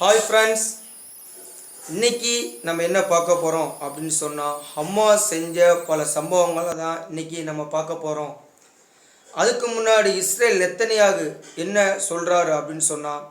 Hi friends இன்னைக்கு நம்ம என்ன பார்க்க போகிறோம் அப்படின்னு சொன்னால் அம்மா செஞ்ச பல சம்பவங்களை தான் இன்னைக்கு நம்ம பார்க்க போகிறோம் அதுக்கு முன்னாடி இஸ்ரேல் நெத்தனியாகு என்ன சொல்கிறாரு அப்படின்னு சொன்னால்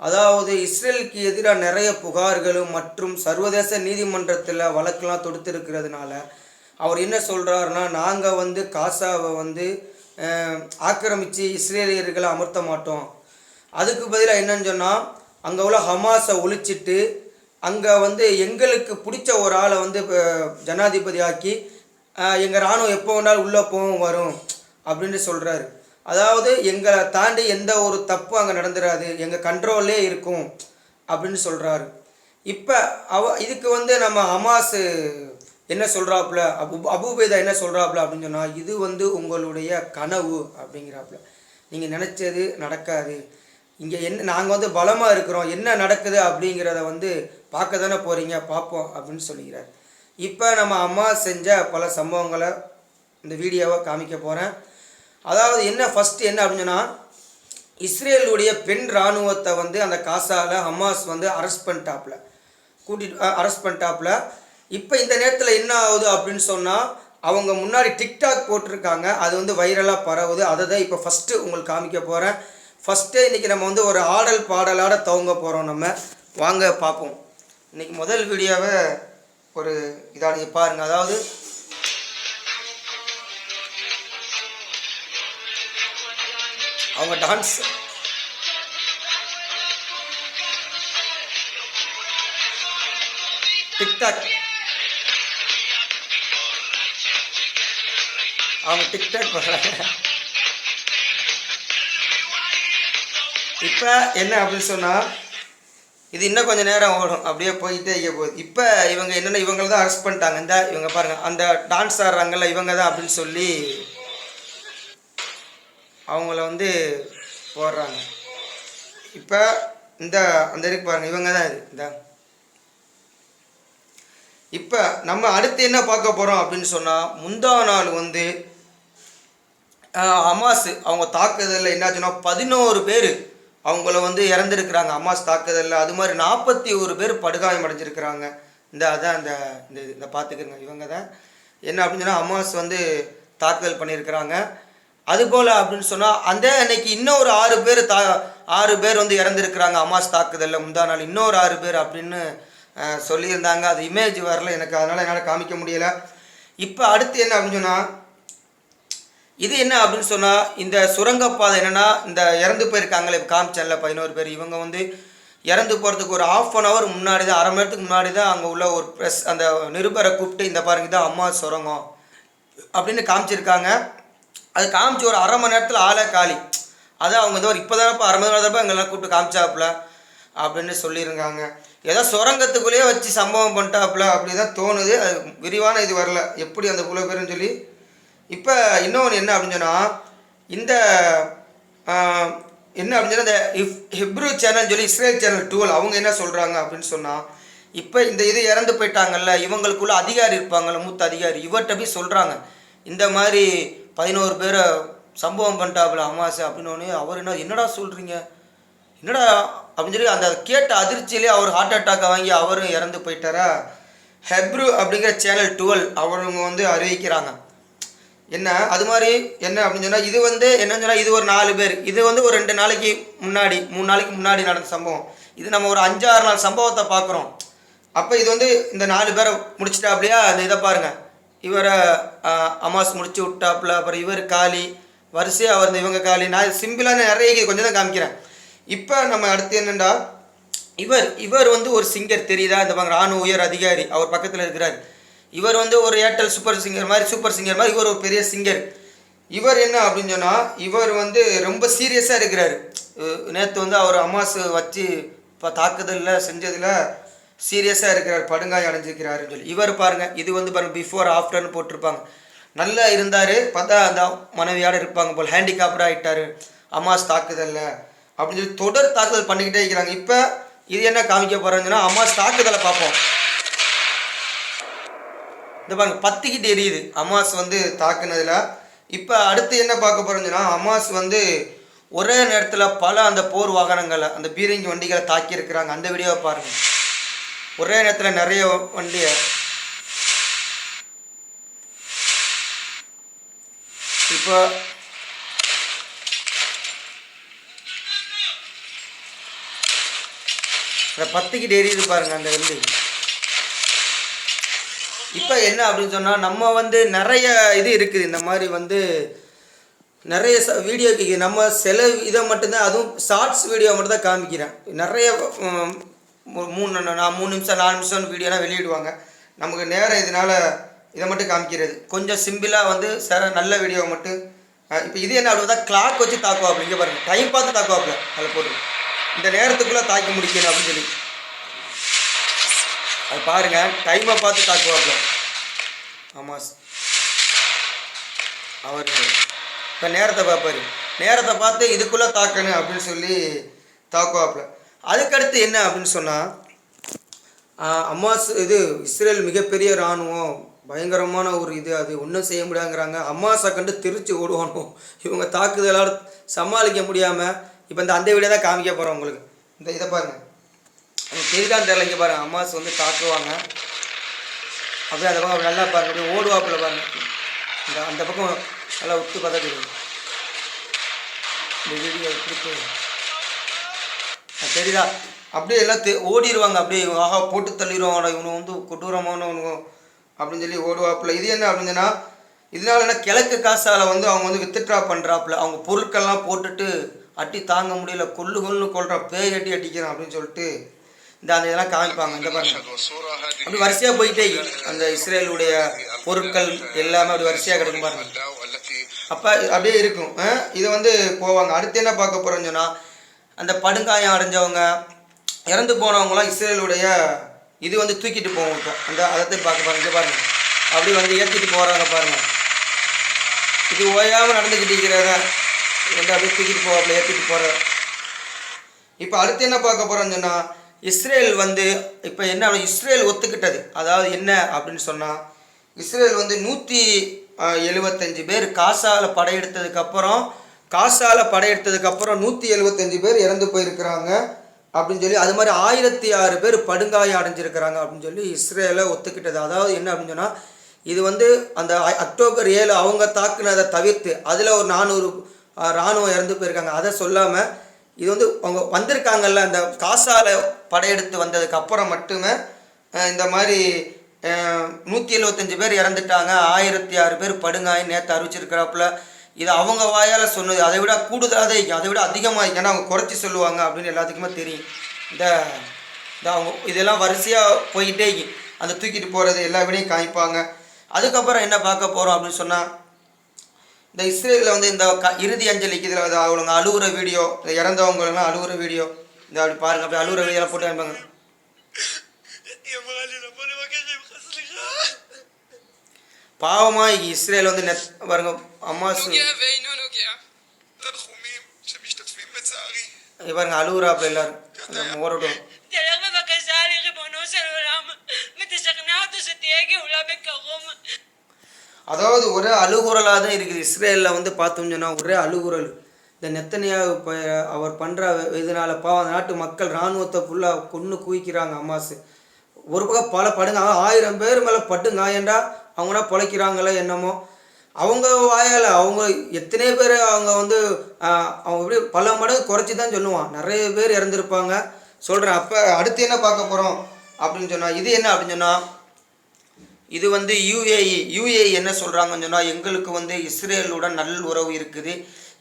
அதாவது இஸ்ரேலுக்கு எதிராக நிறைய புகார்களும் மற்றும் சர்வதேச நீதிமன்றத்தில் வழக்கெலாம் தொடுத்திருக்கிறதுனால அவர் என்ன சொல்கிறாருன்னா நாங்கள் வந்து காசாவை வந்து ஆக்கிரமித்து இஸ்ரேலியர்களை அமர்த்த மாட்டோம். அதுக்கு பதிலாக என்னன்னு சொன்னால் அங்கே உள்ள ஹமாஸை ஒழிச்சிட்டு அங்கே வந்து எங்களுக்கு பிடிச்ச ஒரு ஆளை வந்து இப்போ ஜனாதிபதி ஆக்கி எங்கள் இராணுவம் எப்போ வேணாலும் உள்ளே போகும் வரும் அப்படின்னு சொல்கிறாரு அதாவது எங்களை தாண்டி எந்த ஒரு தப்பும் அங்கே நடந்துடாது எங்கள் கண்ட்ரோல்லே இருக்கும் அப்படின்னு சொல்கிறாரு இப்போ அவ இதுக்கு வந்து நம்ம ஹமாஸு என்ன சொல்கிறாப்புல அபு அபுபேதா என்ன சொல்கிறாப்புல அப்படின்னு சொன்னால் இது வந்து உங்களுடைய கனவு அப்படிங்கிறாப்புல. நீங்கள் நினச்சது நடக்காது. இங்கே என்ன நாங்கள் வந்து பலமாக இருக்கிறோம். என்ன நடக்குது அப்படிங்கிறத வந்து பார்க்க தானே போகிறீங்க பார்ப்போம் அப்படின்னு சொல்லிக்கிறார். இப்போ நம்ம அம்மா செஞ்ச பல சம்பவங்களை இந்த வீடியோவை காமிக்க போகிறேன் அதாவது என்ன ஃபஸ்ட்டு என்ன அப்படின்னு சொன்னால் இஸ்ரேலுடைய பெண் இராணுவத்தை வந்து அந்த காசாவில் ஹமாஸ் வந்து அரெஸ்ட் பண்ணிட்டாப்புல. கூட்டிட்டு அரெஸ்ட் பண்ணிட்டாப்புல. இப்போ இந்த நேரத்தில் என்ன ஆகுது அப்படின்னு சொன்னால் அவங்க முன்னாடி டிக்டாக் போட்டிருக்காங்க. அது வந்து வைரலாக பரவுது. அதை தான் இப்போ ஃபஸ்ட்டு உங்களுக்கு காமிக்க போகிறேன் ஃபஸ்ட்டு இன்றைக்கி நம்ம வந்து ஒரு ஆடல் பாடலாட துவங்க போகிறோம் நம்ம. வாங்க பார்ப்போம் இன்றைக்கி முதல் வீடியோவை ஒரு இதாக நீங்கள் பாருங்கள் அதாவது அவங்க டான்ஸ் டிக்டாக் அவங்க டிக்டாக் பண்ணுறாங்க இப்போ என்ன அப்படின்னு சொன்னால் இது இன்னும் கொஞ்சம் நேரம் ஓடும். அப்படியே போயிட்டே இருக்க போகுது. இப்போ இவங்க என்னென்ன இவங்கள தான் அரெஸ்ட் பண்ணிட்டாங்க. இந்த இவங்க பாருங்கள் அந்த டான்ஸ் ஆடுறாங்கல்ல இவங்க தான் அப்படின்னு சொல்லி அவங்கள வந்து போடுறாங்க. இப்போ இந்த அந்த இருக்கு பாருங்கள் இவங்க தான் இது. இந்த. இப்போ நம்ம அடுத்து என்ன பார்க்க போகிறோம் அப்படின்னு சொன்னால் முந்தா நாள் வந்து ஆஹ், ஹமாஸ் அவங்க தாக்குதலில் என்னாச்சுன்னா பதினோரு பேர் அவங்கள வந்து இறந்துருக்குறாங்க. அம்மாஸ் தாக்குதலில் அது மாதிரி நாற்பத்தி ஒரு பேர் படுகாயம் அடைஞ்சிருக்கிறாங்க. இந்த அதான் அந்த இந்த இதை பார்த்துக்குங்க. இவங்க தான் என்ன அப்படின்னு சொன்னால் அம்மாஸ் வந்து தாக்குதல் பண்ணியிருக்கிறாங்க அதுபோல் அப்படின்னு சொன்னால் அந்த அன்னைக்கு இன்னொரு ஆறு பேர் தா ஆறு பேர் வந்து இறந்துருக்குறாங்க. அம்மாஸ் தாக்குதலில் முந்தா நாள் இன்னொரு ஆறு பேர் அப்படின்னு சொல்லியிருந்தாங்க. அது இமேஜ் வரல எனக்கு. அதனால் என்னால் காமிக்க முடியலை. இப்போ அடுத்து என்ன அப்படின்னு சொன்னால் இது என்ன அப்படின்னு சொன்னால் இந்த சுரங்கப்பாதை என்னென்னா இந்த இறந்து போயிருக்காங்களே இப்போ பதினோரு பேர் இவங்க வந்து இறந்து போகிறதுக்கு ஒரு ஆஃப் அன் ஹவர் முன்னாடி தான் அரை மணி நேரத்துக்கு முன்னாடி தான் அங்கே உள்ள ஒரு ப்ரெஸ் அந்த நிருபரை கூப்பிட்டு இந்த பாருங்க தான் அம்மா சுரங்கம் அப்படின்னு காமிச்சிருக்காங்க. அது காமிச்சு ஒரு அரை மணி நேரத்தில் ஆளே காலி. அதான் அவங்க வந்து ஒரு இப்போ தானப்பா அரை மணி நேரம் எங்கெல்லாம் கூப்பிட்டு காமிச்சாப்புல அப்படின்னு சொல்லியிருக்காங்க. ஏதோ சுரங்கத்துக்குள்ளேயே வச்சு சம்பவம் பண்ணிட்டாப்புல அப்படி தான் தோணுது. அது விரிவான இது வரல. எப்படி அந்த குல பேருன்னு சொல்லி இப்போ இன்னொன்று என்ன அப்படின்னு சொன்னால் இந்த என்ன அப்படின்னு சொன்னால் இந்த இஃப் ஹிப்ரூ சேனல் சொல்லி இஸ்ரேல் சேனல் டுவெல் அவங்க என்ன சொல்கிறாங்க அப்படின்னு சொன்னால் இப்போ இந்த இது இறந்து போயிட்டாங்கல்ல இவங்களுக்குள்ள அதிகாரி இருப்பாங்கல்ல மூத்த அதிகாரி இவர்கிட்ட போய் சொல்கிறாங்க இந்த மாதிரி பதினோரு பேரை சம்பவம் பண்ணிட்டாப்புல அமாசை அப்படின்னு அவர் என்ன என்னடா சொல்கிறீங்க என்னடா அப்படின்னு சொல்லி அந்த கேட்ட அதிர்ச்சியிலே அவர் ஹார்ட் அட்டாக்கை வாங்கி அவரும் இறந்து போயிட்டாரா? ஹெப்ரு அப்படிங்கிற சேனல் டுவெல் அவருங்க வந்து அறிவிக்கிறாங்க. என்ன? அது மாதிரி என்ன அப்படின்னு சொன்னால் இது வந்து என்னன்னு சொன்னால் இது ஒரு நாலு பேர். இது வந்து ஒரு ரெண்டு நாளைக்கு முன்னாடி மூணு நாளைக்கு முன்னாடி நடந்த சம்பவம். இது நம்ம ஒரு அஞ்சாறு நாள் சம்பவத்தை பார்க்குறோம். அப்போ இது வந்து இந்த நாலு பேரை முடிச்சிட்டா அப்படியா அந்த இதை பாருங்கள் இவரை அமாஸ் முடிச்சு விட்டாப்புல அப்புறம் இவர் காலி வரிசையாக வந்து இவங்க காலி. நான் சிம்பிளான நிறைய கொஞ்சம் தான் காமிக்கிறேன். இப்போ நம்ம அடுத்து என்னென்னா இவர் இவர் வந்து ஒரு சிங்கர் தெரியுதா? இந்த பாருங்க ராணுவ உயர் அதிகாரி. அவர் பக்கத்தில் இருக்கிறார். இவர் வந்து ஒரு ஏர்டெல் சூப்பர் சிங்கர் மாதிரி சூப்பர் சிங்கர் மாதிரி இவர் ஒரு பெரிய சிங்கர் இவர் என்ன அப்படின்னு சொன்னால் இவர் வந்து ரொம்ப சீரியஸாக இருக்கிறாரு. நேற்று வந்து அவர் அமாசு வச்சு இப்போ தாக்குதலில் செஞ்சதில் சீரியஸாக இருக்கிறார் படுங்காய் அடைஞ்சிருக்கிறாருன்னு சொல்லி. இவர் பாருங்கள் இது வந்து பாருங்கள் பிஃபோர் ஆஃப்டர்னு போட்டிருப்பாங்க. நல்லா இருந்தார் பார்த்தா அந்த மனைவியோட இருப்பாங்க போல் ஹேண்டிகாப்டாக ஆகிட்டார் அம்மாஸ் தாக்குதலில் அப்படின்னு சொல்லி தொடர் தாக்குதல் பண்ணிக்கிட்டே இருக்கிறாங்க. இப்போ இது என்ன காமிக்க போகிறாங்கன்னா அம்மாஸ் தாக்குதலை பார்ப்போம். இந்த பாருங்க பத்திக்கிட்டு எரியுது. அமாஸ் வந்து தாக்குனதில். இப்போ அடுத்து என்ன பார்க்க போகிறோம்னா அமாஸ் வந்து ஒரே நேரத்தில் பல அந்த போர் வாகனங்களை அந்த பீரங்கி வண்டிகளை தாக்கியிருக்கிறாங்க. அந்த வீடியோவை பாருங்கள் ஒரே நேரத்தில் நிறைய வண்டியை. இப்போ இந்த பத்துக்கிட்டு எரியுது பாருங்கள் அந்த வண்டி. இப்போ என்ன அப்படின்னு சொன்னால் நம்ம வந்து நிறைய இது இருக்குது. இந்த மாதிரி வந்து நிறைய ச வீடியோக்கு நம்ம சில இதை மட்டும்தான் அதுவும் ஷார்ட்ஸ் வீடியோ மட்டும் தான் காமிக்கிறேன். நிறைய ஒரு மூணு நான் மூணு நிமிஷம் நாலு நிமிஷம் வீடியோலாம் வெளியிடுவாங்க. நமக்கு நேரம் இதனால் இதை மட்டும் காமிக்கிறது. கொஞ்சம் சிம்பிளாக வந்து ச நல்ல வீடியோவை மட்டும் இப்போ இது என்ன அப்படின்னா கிளாக் வச்சு தாக்குவாப்புல இங்கே பாருங்கள் டைம் பார்த்து தாக்குவாப்புல. அதில் போட்டு. இந்த நேரத்துக்குள்ளே தாக்கி முடிக்கணும் அப்படின்னு சொல்லி. அது பாருங்க டைமை பார்த்து தாக்குவாப்புல ஆமாம் அவர் இப்போ நேரத்தை பார்ப்பாரு நேரத்தை பார்த்து இதுக்குள்ளே தாக்கணும் அப்படின்னு சொல்லி தாக்குவாப்புல அதுக்கடுத்து என்ன அப்படின்னு சொன்னால் அம்மாஸ் இது இஸ்ரேல் மிகப்பெரிய இராணுவம். பயங்கரமான ஒரு இது அது. ஒன்றும் செய்ய முடியாங்கிறாங்க அம்மாஸை கண்டு திருச்சி ஓடுவானோ இவங்க தாக்குதலால் சமாளிக்க முடியாமல் இப்போ இந்த அந்த வீடியோ தான் காமிக்க போகிறோம் உங்களுக்கு. இந்த இதை பாருங்கள் எனக்கு தெரியுதான் தெரியல இங்கே பாருங்கள் அம்மாஸ் வந்து தாக்குவாங்க அப்படியே அந்த பக்கம் நல்லா பாருங்க அப்படியே ஓடுவாப்புல பாருங்க. இந்த அந்த பக்கம் நல்லா உத்து பார்த்தா தெரியும். இந்த வீடியோ எப்படி தெரியுதா? அப்படியே எல்லாம் தெ ஓடிடுவாங்க அப்படியே ஆஹா போட்டு தள்ளிடுவாங்கடா இவனு வந்து கொடூரமானவனுங்க அப்படின்னு சொல்லி ஓடுவாப்புல. இது என்ன அப்படின்னு இதனால என்ன கிழக்கு காசால் வந்து அவங்க வந்து வித்துட்ரா பண்ணுறாப்புல அவங்க பொருட்கள்லாம் போட்டுட்டு அட்டி தாங்க முடியல கொல்லு கொல்லு கொள்கிறான் பேய் அட்டி அடிக்கிறான் அப்படின்னு சொல்லிட்டு இந்த அந்த இதெல்லாம் காமிப்பாங்க இந்த பாருங்க. அப்படி வரிசையாக போயிட்டே. அந்த இஸ்ரேலுடைய பொருட்கள் எல்லாமே அப்படி வரிசையாக கிடக்கும் பாருங்க. அப்போ அப்படியே இருக்கும்? இது வந்து போவாங்க. அடுத்து என்ன பார்க்க போகிறோம்னு சொன்னால் அந்த படுகாயம் அடைஞ்சவங்க இறந்து போனவங்களாம் இஸ்ரேலுடைய இது வந்து தூக்கிட்டு போவோம் இப்போ. அந்த அதை பார்க்க பாருங்க பாருங்க. அப்படி வந்து ஏற்றிட்டு போகிறாங்க பாருங்க. இது ஓயாமல் நடந்துக்கிட்டு இருக்கிறத வந்து அப்படியே தூக்கிட்டு போவாப்புல ஏற்றிட்டு போகிற இப்போ அடுத்து என்ன பார்க்க போகிறோம்னு சொன்னால் இஸ்ரேல் வந்து இப்போ என்ன இஸ்ரேல் ஒத்துக்கிட்டது. அதாவது என்ன அப்படின்னு சொன்னால் இஸ்ரேல் வந்து நூற்றி எழுபத்தஞ்சு பேர் காசாவில் படையெடுத்ததுக்கப்புறம் காசாவில் படையெடுத்ததுக்கப்புறம் நூற்றி எழுபத்தஞ்சு பேர் இறந்து போயிருக்கிறாங்க அப்படின்னு சொல்லி அது மாதிரி ஆயிரத்தி ஆறு பேர் படுங்காயம் அடைஞ்சிருக்கிறாங்க அப்படின்னு சொல்லி இஸ்ரேலை ஒத்துக்கிட்டது. அதாவது என்ன அப்படின்னு சொன்னால் இது வந்து அந்த அக்டோபர் ஏழு அவங்க தாக்குனதை தவிர்த்து அதில் ஒரு நானூறு இராணுவம் இறந்து போயிருக்காங்க. அதை சொல்லாமல் இது வந்து அவங்க வந்திருக்காங்கல்ல இந்த காசால படையெடுத்து வந்ததுக்கு அப்புறம் மட்டுமே இந்த மாதிரி நூற்றி எழுபத்தஞ்சு பேர் இறந்துட்டாங்க. ஆயிரத்தி ஆறு பேர் படுங்காய் நேற்று அறிவிச்சிருக்கிறாப்புல. இது அவங்க வாயால் சொன்னது. அதை விட கூடுதலாக தான் அதை விட அதிகமாக ஏன்னா அவங்க குறைச்சி சொல்லுவாங்க அப்படின்னு எல்லாத்துக்குமே தெரியும். இந்த இந்த அவங்க இதெல்லாம் வரிசையாக போயிட்டே அந்த தூக்கிட்டு போகிறது எல்லா விடையும் காமிப்பாங்க. அதுக்கப்புறம் என்ன பார்க்க போகிறோம் அப்படின்னு சொன்னால் இந்த இஸ்ரேலில் வந்து இந்த க இறுதி அஞ்சலிக்கு இதில் அவளுங்க அழுகுற வீடியோ இதை இறந்தவங்கலாம் அழுகுற வீடியோ இந்த அப்படி பாருங்கள் அப்படி அழுகுற வீடியோலாம் போட்டு அனுப்பாங்க. பாவமாக இஸ்ரேல் வந்து நெத் பாருங்க அம்மா பாருங்க அழுகுறா அப்போ எல்லாரும் ஓரட்டும் அதாவது ஒரே அழுகுரலாக தான் இருக்குது. இஸ்ரேலில் வந்து பார்த்தோம்னு சொன்னால் ஒரே அழுகுரல். இந்த நெத்தனியா அவர் பண்ணுற இதனால பாவம் அந்த நாட்டு மக்கள் இராணுவத்தை ஃபுல்லாக கொன்று குவிக்கிறாங்க அம்மாசு ஒரு பக்கம் பல படுங்க ஆயிரம் பேர் மேலே பட்டுங்க ஏண்டா? அவங்கனா பிழைக்கிறாங்களோ என்னமோ. அவங்க வாயால் அவங்க எத்தனை பேர் அவங்க வந்து அவங்க எப்படி பல மடங்கு குறைச்சி தான் சொல்லுவான். நிறைய பேர் இறந்துருப்பாங்க. சொல்கிறேன் அப்போ அடுத்து என்ன பார்க்க போகிறோம் அப்படின்னு சொன்னால் இது என்ன அப்படின்னு சொன்னால் இது வந்து யுஏஇ யுஏஇ என்ன சொல்கிறாங்கன்னு சொன்னால் எங்களுக்கு வந்து இஸ்ரேலுடன் நல் உறவு இருக்குது.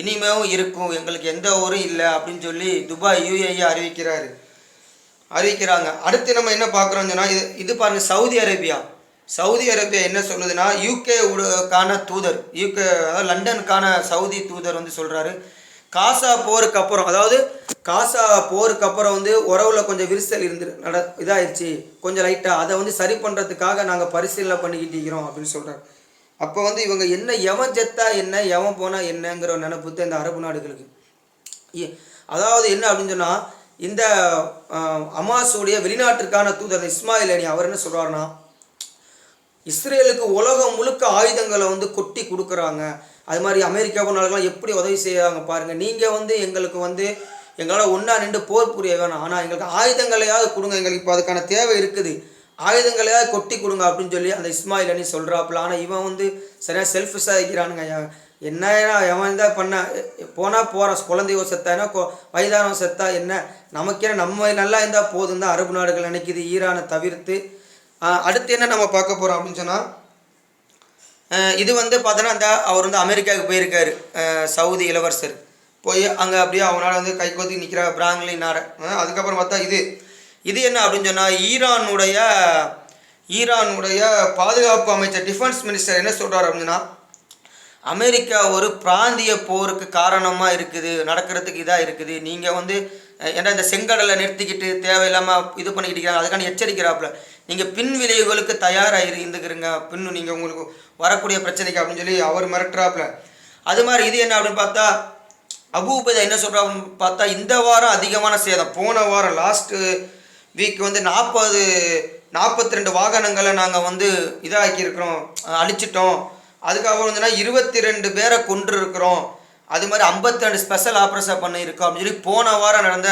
இனிமேவும் இருக்கும். எங்களுக்கு எந்த ஊரும் இல்லை அப்படின்னு சொல்லி துபாய் யுஏஇ அறிவிக்கிறாரு. அறிவிக்கிறாங்க. அடுத்து நம்ம என்ன பார்க்குறோம்னு சொன்னால் இது இது பாருங்க சவுதி அரேபியா. சவுதி அரேபியா என்ன சொல்லுதுன்னா யூகே கான தூதர் யூகே அதாவது லண்டனுக்கான சவுதி தூதர் வந்து சொல்கிறாரு காசா போருக்கு அப்புறம் அதாவது காசா போருக்கு அப்புறம் வந்து உறவுல கொஞ்சம் விரிசல் இருந்து நட இதாயிருச்சு கொஞ்சம் லைட்டாக அதை வந்து சரி பண்ணுறதுக்காக நாங்கள் பரிசீலனை பண்ணிக்கிட்டு இருக்கிறோம் அப்படின்னு சொல்கிறாங்க அப்போ வந்து இவங்க என்ன எவன் செத்தா என்ன எவன் போனால் என்னங்கிற ஒரு நினைப்பு இந்த அரபு நாடுகளுக்கு. அதாவது என்ன அப்படின்னு சொன்னால் இந்த ஆஹ், அமாஸுடைய வெளிநாட்டிற்கான தூதர் இஸ்மாயில் அணி அவர் என்ன சொல்கிறாருன்னா இஸ்ரேலுக்கு உலகம் முழுக்க ஆயுதங்களை வந்து கொட்டி கொடுக்குறாங்க. அது மாதிரி அமெரிக்காவும் நாளுக்கெல்லாம் எப்படி உதவி செய்கிறாங்க பாருங்கள் நீங்கள் வந்து எங்களுக்கு வந்து எங்களால் ஒன்றா நின்று போர் புரிய வேணாம். ஆனால் எங்களுக்கு ஆயுதங்களையாவது கொடுங்க. எங்களுக்கு இப்போ அதுக்கான தேவை இருக்குது. ஆயுதங்களையாவது கொட்டி கொடுங்க அப்படின்னு சொல்லி அந்த இஸ்மாயில் அணி சொல்கிறாப்புல ஆனால் இவன் வந்து சரியாக செல்ஃபிஷாக விசாரிக்கிறானுங்க. என்ன எவன் தான் பண்ண? போனால் போகிறான் குழந்தையோ செத்தானா? கொ- வயதானவன் செத்தா என்ன? நமக்கே நம்ம நல்லா இருந்தால் போதும் தான் அரபு நாடுகள் நினைக்குது ஈரானை தவிர்த்து. அடுத்து என்ன நம்ம பார்க்க போகிறோம் அப்படின்னு சொன்னால் இது வந்து பார்த்தோன்னா அந்த அவர் வந்து அமெரிக்காவுக்கு போயிருக்காரு. சவுதி இளவரசர். போய் அங்கே அப்படியே அவனால் வந்து கை கோத்தி நிற்கிற பிராங்லி நாட அதுக்கப்புறம் பார்த்தா இது. இது என்ன அப்படின்னு சொன்னால் ஈரானுடைய ஈரானுடைய பாதுகாப்பு அமைச்சர் டிஃபென்ஸ் மினிஸ்டர் என்ன சொல்கிறார் அப்படின்னா அமெரிக்கா ஒரு பிராந்திய போருக்கு காரணமாக இருக்குது நடக்கிறதுக்கு இதாக இருக்குது. நீங்கள் வந்து ஏன்னா இந்த செங்கடலை நிறுத்திக்கிட்டு தேவையில்லாமல் இது பண்ணிக்கிட்டு அதுக்கான எச்சரிக்கிறாப்புல நீங்கள் பின் விளைவுகளுக்கு தயாராக இரு இருந்துக்கிறீங்க. பின்னு நீங்கள் உங்களுக்கு வரக்கூடிய பிரச்சனைக்கு அப்படின்னு சொல்லி அவர் மிரட்டுறாப்புல. அது மாதிரி இது என்ன அப்படின்னு பார்த்தா அபூபதா என்ன சொல்கிறாங்க பார்த்தா இந்த வாரம் அதிகமான சேதம். போன வாரம் லாஸ்ட்டு வீக் வந்து நாற்பது நாற்பத்தி ரெண்டு வாகனங்களை நாங்கள் வந்து இதாக்கியிருக்கிறோம். அழிச்சிட்டோம். அதுக்கப்புறம் வந்துன்னா இருபத்தி ரெண்டு பேரை கொன்று இருக்கிறோம் அது மாதிரி 52 ரெண்டு ஸ்பெஷல் ஆப்ரேஷன் பண்ணியிருக்கோம் அப்படின்னு சொல்லி போன வாரம் நடந்த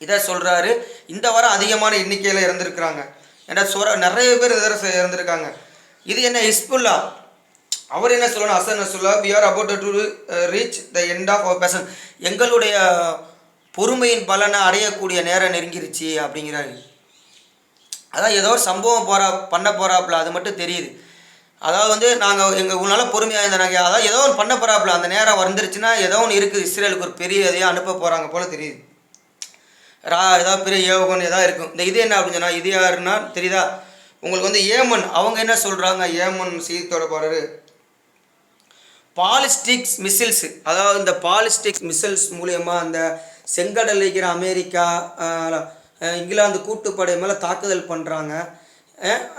இதை சொல்கிறாரு இந்த வாரம் அதிகமான எண்ணிக்கையில் இறந்துருக்குறாங்க. ஏன்னா சொர நிறைய பேர் இதில் இறந்துருக்காங்க. இது என்ன ஹிஸ்புல்லா? அவர் என்ன சொல்லணும்? Hassan Nasrallah we are about to reach the end of our person எங்களுடைய பொறுமையின் பலனை அடையக்கூடிய நேரம் நெருங்கிருச்சு அப்படிங்கிறாரு. அதான் ஏதோ ஒரு சம்பவம் போகிறா பண்ண போகிறாப்புல அது மட்டும் தெரியுது. அதாவது வந்து நாங்கள் எங்கள் உங்களால் பொறுமையாக இருந்தாங்க அதாவது ஏதோ ஒன்று பண்ண போகிறாப்புல அந்த நேரம் வந்துருச்சுன்னா ஏதோ ஒன்று இருக்குது இஸ்ரேலுக்கு ஒரு பெரிய இதையும் அனுப்ப போகிறாங்க போல தெரியுது. ரா ஏதாவது பெரிய ஏவுகணை ஏதாவது இருக்கும். இந்த இது என்ன அப்படின்னு சொன்னால் இது யாருன்னா தெரியுதா? உங்களுக்கு வந்து ஏமன் அவங்க என்ன சொல்கிறாங்க ஏமன் செய்தி தொடர்பாளர் பாலிஸ்டிக்ஸ் மிசில்ஸு அதாவது இந்த பாலிஸ்டிக்ஸ் மிசில்ஸ் மூலயமா அந்த செங்கடல் இருக்கிற அமெரிக்கா இங்கிலாந்து கூட்டுப்படை மேலே தாக்குதல் பண்ணுறாங்க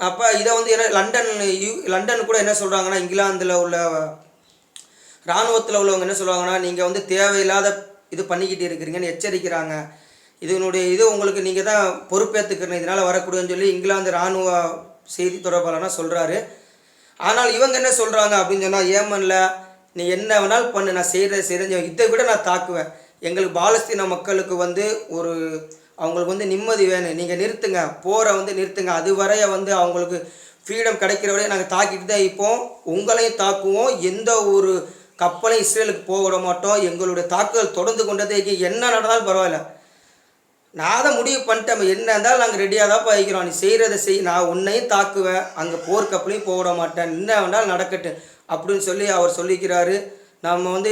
அப்போ இதை வந்து என்ன லண்டன் யூ லண்டன் கூட என்ன சொல்கிறாங்கன்னா இங்கிலாந்தில் உள்ள இராணுவத்தில் உள்ளவங்க என்ன சொல்லுவாங்கன்னா நீங்கள் வந்து தேவையில்லாத இது பண்ணிக்கிட்டு இருக்கிறீங்கன்னு எச்சரிக்கிறாங்க. இதனுடைய இது உங்களுக்கு நீங்கள் தான் பொறுப்பேற்றுக்கிறீங்க இதனால் வரக்கூடியன்னு சொல்லி இங்கிலாந்து இராணுவ செய்தி தொடர்பாளர்னா சொல்கிறாரு ஆனால் இவங்க என்ன சொல்கிறாங்க அப்படின்னு சொன்னால் ஏமனில் நீ என்ன வேணாலும் பண்ணு. நான் செய்கிறத செய்கிறேன் இதை விட நான் தாக்குவேன். எங்களுக்கு பாலஸ்தீன மக்களுக்கு வந்து ஒரு அவங்களுக்கு வந்து நிம்மதி வேணும். நீங்கள் நிறுத்துங்க. போரை வந்து நிறுத்துங்க. அது வரைய வந்து அவங்களுக்கு ஃப்ரீடம் கிடைக்கிற வரையும் நாங்கள் தாக்கிட்டு தான் இப்போம் உங்களையும் தாக்குவோம். எந்த ஒரு கப்பலையும் இஸ்ரேலுக்கு போக விட மாட்டோம். எங்களுடைய தாக்குதல் தொடர்ந்து கொண்டதே என்ன நடந்தாலும் பரவாயில்ல. நான் தான் முடிவு பண்ணிட்டேன். என்ன இருந்தாலும் நாங்கள் ரெடியாக தான் போய்க்கிறோம் நீ செய்கிறத செய். நான் உன்னையும் தாக்குவேன். அங்கே போர்க்கப்பலையும் போட மாட்டேன். என்ன வேணாலும் நடக்கட்டும் அப்படின்னு சொல்லி அவர் சொல்லிக்கிறாரு. நம்ம வந்து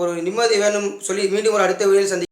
ஒரு நிம்மதி வேணும் சொல்லி மீண்டும் ஒரு அடுத்த வழியில் சந்தி